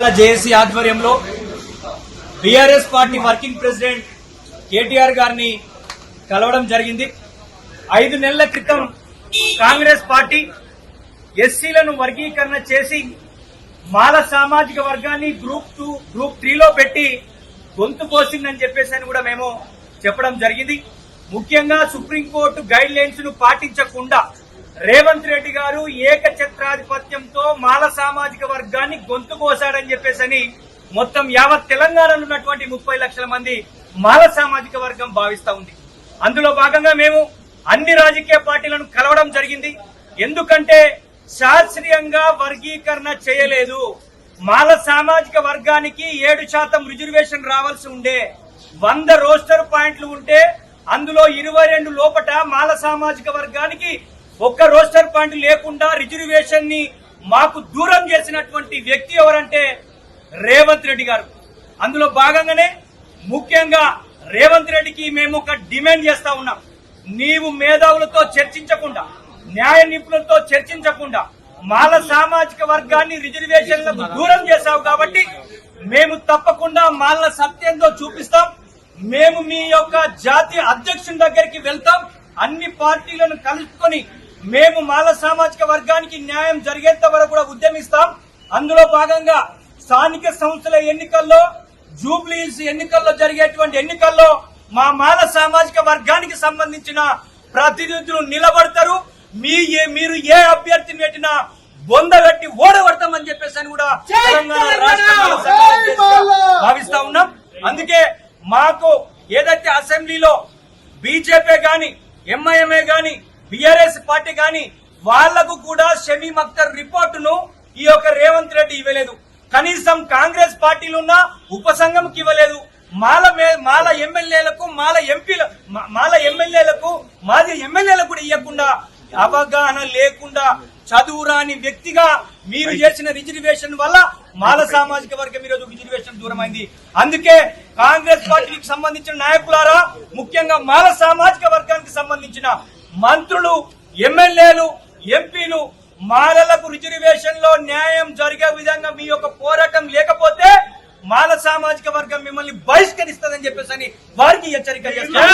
JAC ఆధ్వర్యంలో BRS party working president KTR గారిని కలవడం జరిగింది. ఐదు నెలల క్రితం కాంగ్రెస్ పార్టీ ఎస్సీలను వర్గీకరణ చేసి మాల సామాజిక వర్గాన్ని గ్రూప్ టూ గ్రూప్ త్రీలో పెట్టి గొంతు పోసిందని చెప్పేసి అని కూడా మేము చెప్పడం జరిగింది. ముఖ్యంగా సుప్రీంకోర్టు గైడ్ లైన్స్ను పాటించకుండా రేవంత్ రెడ్డి గారు ఏకఛత్రాధిపత్యంతో మాల సామాజిక వర్గాన్ని గొంతు కోసాడని చెప్పేసి అని మొత్తం యావత్ తెలంగాణలో ఉన్నటువంటి ముప్పై లక్షల మంది మాల సామాజిక వర్గం భావిస్తా ఉంది. అందులో భాగంగా మేము అన్ని రాజకీయ పార్టీలను కలవడం జరిగింది. ఎందుకంటే శాస్త్రీయంగా వర్గీకరణ చేయలేదు. మాల సామాజిక వర్గానికి ఏడు శాతం రిజర్వేషన్ రావాల్సి ఉండే వంద రోస్టర్ పాయింట్లు ఉంటే అందులో ఇరవై రెండు లోపట మాల సామాజిక వర్గానికి ఒక్క రోస్టర్ పాయింట్ లేకుండా రిజర్వేషన్ని మాకు దూరం చేసినటువంటి వ్యక్తి ఎవరంటే రేవంత్ రెడ్డి గారు. అందులో భాగంగానే ముఖ్యంగా రేవంత్ రెడ్డికి మేము ఒక డిమాండ్ చేస్తా ఉన్నాం. నీవు మేధావులతో చర్చించకుండా న్యాయ నిపుణులతో చర్చించకుండా మాల సామాజిక వర్గాన్ని రిజర్వేషన్లకు దూరం చేశావు కాబట్టి మేము తప్పకుండా మాల సత్యంతో చూపిస్తాం. మేము మీ యొక్క జాతీయ అధ్యక్షుని దగ్గరికి వెళ్తాం. అన్ని పార్టీలను కలుపుకొని మేము మాల సామాజిక వర్గానికి న్యాయం జరిగేంత వరకు కూడా ఉద్యమిస్తాం. అందులో భాగంగా స్థానిక సంస్థల ఎన్నికల్లో జూబ్లీస్ ఎన్నికల్లో జరిగేటువంటి ఎన్నికల్లో మా మాల సామాజిక వర్గానికి సంబంధించిన ప్రతినిధులు నిలబడతారు. మీ ఏ- మీరు ఏ అభ్యర్థిని పెట్టినా బొంద పెట్టి ఓడగొడతామని చెప్పేసి అని కూడా తెలంగాణ భావిస్తా ఉన్నాం. అందుకే మాకు ఏదైతే అసెంబ్లీలో బీజేపీ గాని ఎంఐఎంఏ గాని పార్టీ గాని వాళ్ళకు కూడా షమీం అఖ్తర్ రిపోర్టును ఈ యొక్క రేవంత్ రెడ్డి ఇవ్వలేదు. కనీసం కాంగ్రెస్ పార్టీలు ఉన్న ఉపసంఘంకి ఇవ్వలేదు. మాల మాల ఎమ్మెల్యేలకు మాల ఎంపీల మాల ఎమ్మెల్యేలకు మాది ఎమ్మెల్యేలకు కూడా ఇవ్వకుండా అవగాహన లేకుండా చదువురాని వ్యక్తిగా మీరు చేసిన రిజర్వేషన్ వల్ల మాల సామాజిక వర్గం ఈరోజు రిజర్వేషన్ దూరమైంది. అందుకే కాంగ్రెస్ పార్టీకి సంబంధించిన నాయకులారా ముఖ్యంగా మాల సామాజిక వర్గానికి సంబంధించిన మంత్రులు ఎమ్మెల్యేలు ఎంపీలు మాలలకు రిజర్వేషన్లో న్యాయం జరిగే విధంగా మీ యొక్క పోరాటం లేకపోతే మాల సామాజిక వర్గం మిమ్మల్ని బహిష్కరిస్తుందని చెప్పేసి అని వారికి హెచ్చరిక చేస్తారు